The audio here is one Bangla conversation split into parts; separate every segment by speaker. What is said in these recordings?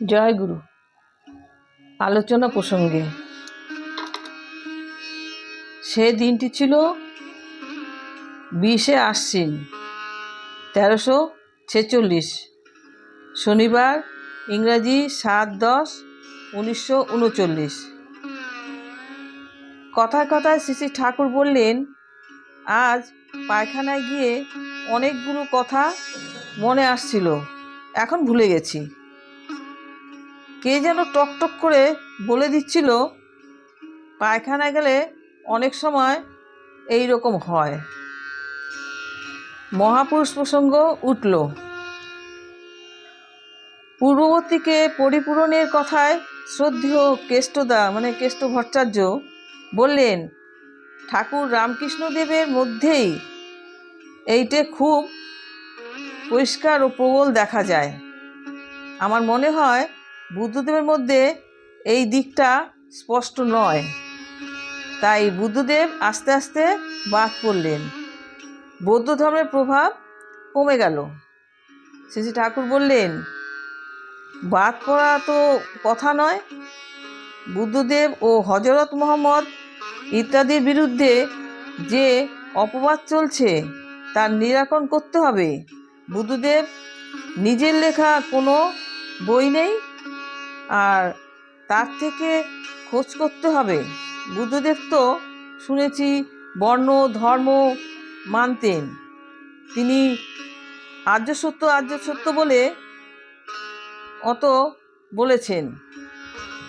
Speaker 1: জয় গুরু। আলোচনা প্রসঙ্গে। সে দিনটি ছিল বিশে আশ্বিন তেরোশো ছেচল্লিশ। শনিবার, ইংরাজি সাত দশ, উনিশশো উনচল্লিশ। কথায় কথায় শ্রী ঠাকুর বললেন, আজ পায়খানায় গিয়ে অনেকগুলো কথা মনে আসছিল। এখন ভুলে গেছি। কে যেন টক টক করে বলে দিচ্ছিল, পায়খানায় গেলে অনেক সময় এই রকম হয়। মহাপুরুষ প্রসঙ্গ উঠল। পূর্ববর্তীকে পরিপূরণের কথায় শ্রদ্ধেয় কেষ্টদা মানে কেষ্ট ভট্টাচার্য বললেন, ঠাকুর রামকৃষ্ণদেবের মধ্যেই এইটে খুব পরিষ্কার ও প্রবল দেখা যায়। আমার মনে হয় বুদ্ধদেবের মধ্যে এই দিকটা স্পষ্ট নয়। তাই বুদ্ধদেব আস্তে আস্তে বাদ পড়লেন। বৌদ্ধ ধর্মের প্রভাব কমে গেল। শ্রী ঠাকুর বললেন, বাদ পড়া তো কথা নয়। বুদ্ধদেব ও হজরত মোহাম্মদ ইত্যাদির বিরুদ্ধে যে অপবাদ চলছে তার নিরাকরণ করতে হবে। বুদ্ধদেব নিজের লেখা কোনো বই নেই আর তার থেকে খোঁজ করতে হবে। বুদ্ধদেব তো শুনেছি বর্ণ, ধর্ম মানতেন। তিনি আর্য সত্য আর্য সত্য বলে অত বলেছেন।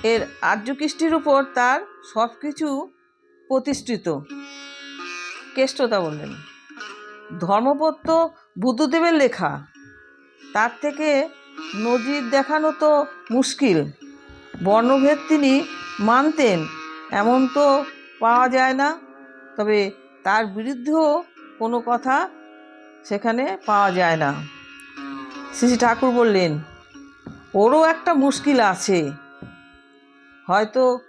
Speaker 1: এর আর্য কৃষ্টির উপর তার সব কিছু প্রতিষ্ঠিত। কেষ্টতা বললেন। ধর্মপদ তো বুদ্ধদেবের লেখা। তার থেকে নজির দেখানো তো মুশকিল। বর্ণভেদ তিনি মানতেন, এমন তো পাওয়া যায় না। তবে তার বিরুদ্ধেও কোনো কথা সেখানে পাওয়া যায় না। শ্রী ঠাকুর বললেন, ওরও একটা মুশকিল আছে। হয়তো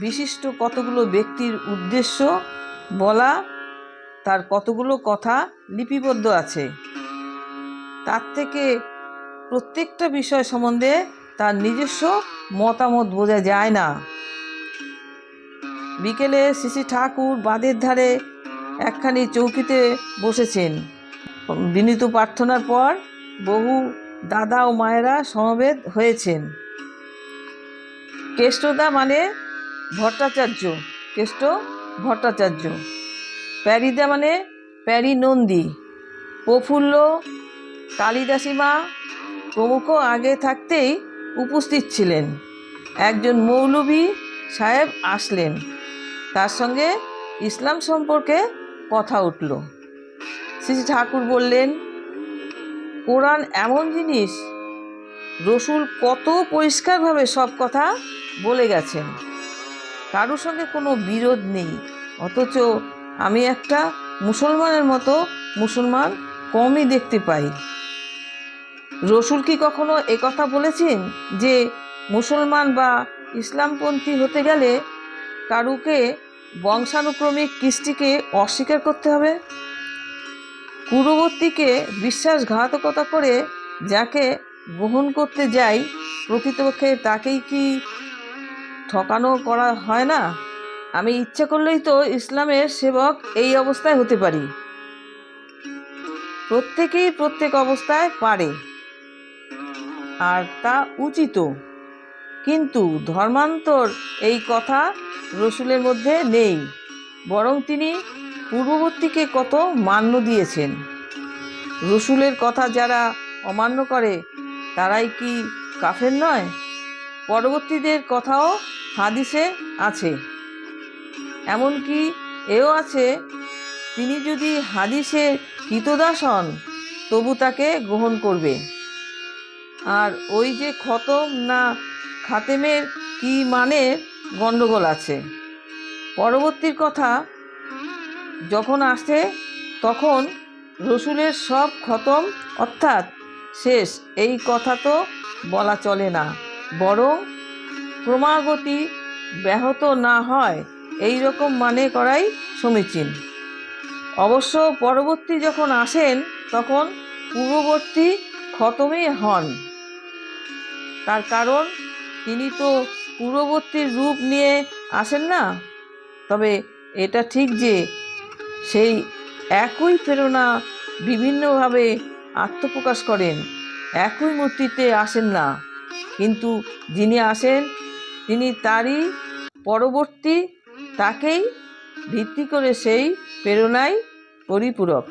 Speaker 1: বিশিষ্ট কতগুলো ব্যক্তির উদ্দেশ্য বলা তার কতগুলো কথা লিপিবদ্ধ আছে। তার থেকে প্রত্যেকটা বিষয় সম্বন্ধে তার নিজস্ব মতামত বোঝা যায় না। বিকেলে শ্রী ঠাকুর বাঁধের ধারে একখানি চৌকিতে বসেছেন। বিনীত প্রার্থনার পর বহু দাদা ও মায়েরা সমবেত হয়েছেন। কেষ্টদা মানে ভট্টাচার্য, কেষ্ট ভট্টাচার্য। প্যারিদা মানে প্যারি নন্দী প্রফুল্ল, কালিদাসীমা প্রমুখ আগে থাকতেই উপস্থিত ছিলেন। একজন মৌলভী সাহেব আসলেন। তার সঙ্গে ইসলাম সম্পর্কে কথা উঠল। শ্রী ঠাকুর বললেন, কোরআন এমন জিনিস, রসুল কত পরিষ্কারভাবে সব কথা বলে গেছেন। কারোর সঙ্গে কোনো বিরোধ নেই, অথচ আমি একটা মুসলমানের মতো মুসলমান কমই দেখতে পাই। রসুল কি কখনো কথা বলেছেন যে মুসলমান বা ইসলামপন্থী হতে গেলে কারুকে বংশানুক্রমিক কৃষ্টিকে অস্বীকার করতে হবে? পূর্ববর্তীকে বিশ্বাসঘাতকতা করে যাকে গ্রহণ করতে যাই প্রকৃতপক্ষে তাকেই কি ঠকানো করা হয় না? আমি ইচ্ছা করলেই তো ইসলামের সেবক এই অবস্থায় হতে পারি। প্রত্যেকেই প্রত্যেক অবস্থায় পারে। আর তা উচিত। কিন্তু ধর্মান্তর এই কথা রসুলের মধ্যে নেই। বরং তিনি পূর্ববর্তীকে কত মান্য দিয়েছেন। রসুলের কথা যারা অমান্য করে, তারাই কি কাফের নয়? পরবর্তীদের কথাও হাদিসে আছে। এমনকি এও আছে, তিনি যদি হাদিসের হিতদাস হন, তবু তাকে গ্রহণ করবে। আর ওই যে খতম না খাতেমের কি মানে গণ্ডগোল আছে। পরবর্তীর কথা, যখন আসে, তখন রসুলের সব খতম, অর্থাৎ শেষ, এই কথা তো বলা চলে না। বরং ক্রমাগতি ব্যাহত না হয় এই রকম মানে করাই সমীচীন। অবশ্য পরবর্তী যখন আসেন, তখন পূর্ববর্তী খতমে হন। তার কারণ, তিনি তো পূর্ববর্তীর রূপ নিয়ে আসেন না। তবে এটা ঠিক যে, সেই একই প্রেরণা বিভিন্নভাবে আত্মপ্রকাশ করেন, একই মূর্তিতে আসেন না। কিন্তু যিনি আসেন, তিনি তারই পরবর্তী তাকেই ভিত্তি করে সেই প্রেরণায় পরিপূরক।